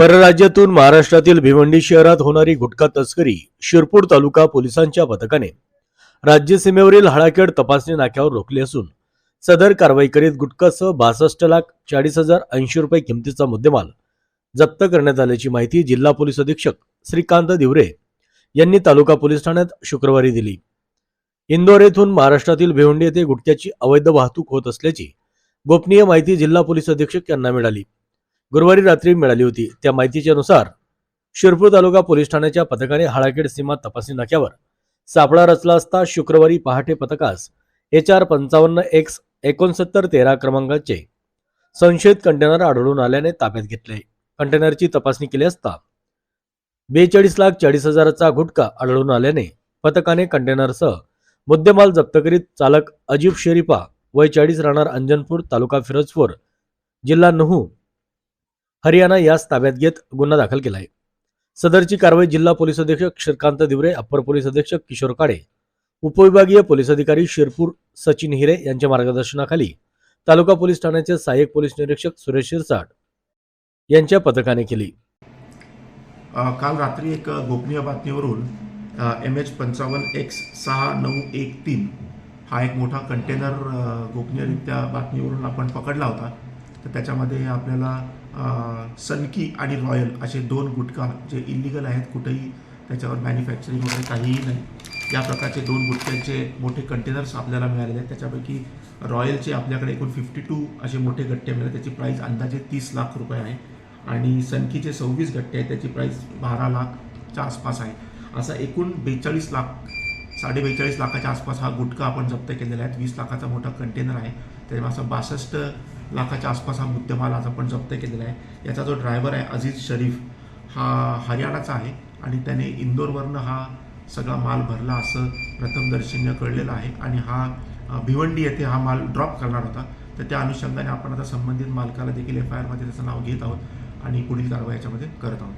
परराज्यातून महाराष्ट्रातील भिवंडी शहरात होणारी गुटखा तस्करी शिरपूर तालुका पोलिसांच्या पथकाने राज्य सीमेवरील हाळाखेड तपासणी नाक्यावर रोखली असून सदर कारवाई करीत गुटखासह बासष्ट लाख चाळीस हजार ऐंशी रुपये किमतीचा मुद्देमाल जप्त करण्यात आल्याची माहिती जिल्हा पोलीस अधीक्षक श्रीकांत दिवरे यांनी तालुका पोलीस ठाण्यात शुक्रवारी दिली. इंदोर येथून महाराष्ट्रातील भिवंडी येथे गुटख्याची अवैध वाहतूक होत असल्याची गोपनीय माहिती जिल्हा पोलीस अधीक्षक यांना मिळाली. गुरुवारी रात्री मिळाली होती. त्या माहितीच्या नुसार शिरपूर तालुका पोलीस ठाण्याच्या पथकाने हाळाखेड सीमा तपासणी नाक्यावर सापळा रचला असता शुक्रवारी पहाटे पथकास एच आर पंचावन्न एक्स एकोणसत्तर तेरा क्रमांकाचे संशयित कंटेनर आढळून आल्याने ताब्यात घेतले. कंटेनरची तपासणी केली असता बेचाळीस लाख चाळीस हजाराचा गुटखा आढळून आल्याने पथकाने कंटेनरसह मुद्देमाल जप्त करीत चालक अजीब शरीफा वय चाळीस राहणार अंजनपूर तालुका फिरोजपूर जिल्हा नहू हरियाणा यास ताब्यात घेत गुन्हा दाखल केला आहे सदरची कारवाई जिल्हा पोलीस अधीक्षक श्रीकांत दिवरे अप्पर पोलीस अधीक्षक किशोर काडे उपविभागीय पोलीस अधिकारी शिरपूर सचिन हिरे यांच्या मार्गदर्शनाखाली तालुका पोलीस ठाण्याचे सहाय्यक पोलीस निरीक्षक सुरेश शिरसाट यांच्या पथकाने केली. काल रात्री एक गोपनीय बातमीवरून एम एच पंचावन्न एक्स सहा नऊ एक तीन हा एक मोठा कंटेनर गोपनीयरित्या बातमीवरून आपण पकडला होता. तर त्याच्यामध्ये आपल्याला सनकी आणि रॉयल असे दोन गुटखा जे इलिगल आहेत कुठेही त्याच्यावर मॅन्युफॅक्चरिंग वगैरे काहीही नाही. या प्रकारचे दोन गुटख्यांचे मोठे कंटेनर्स आपल्याला मिळालेले आहेत. त्याच्यापैकी रॉयलचे आपल्याकडे एकूण फिफ्टी टू असे मोठे गट्टे मिळाले. त्याची प्राईस अंदाजे तीस लाख रुपये आहे. आणि सनकीचे सव्वीस गट्टे आहेत. त्याची प्राईस बारा लाखच्या आसपास आहे. असा एकूण बेचाळीस लाख साडे बेचाळीस लाखाच्या आसपास हा गुटखा आपण जप्त केलेला आहे. वीस लाखाचा मोठा कंटेनर आहे. त्याच्यामुळे असं बासष्ट लाखाच्या आसपास हा मुद्देमाल आज आपण जप्त केलेला आहे. याचा जो ड्रायव्हर आहे अजीज शरीफ हा हरियाणाचा आहे आणि त्याने इंदोरवरनं हा सगळा माल भरला असं प्रथमदर्शनीय कळलेलं आहे. आणि हा भिवंडी येथे हा माल ड्रॉप करणार होता. तर त्या अनुषंगाने आपण आता संबंधित मालकाला देखील एफ आय आरमध्ये त्याचं नाव घेत आहोत आणि पुढील कारवाई याच्यामध्ये करत आहोत.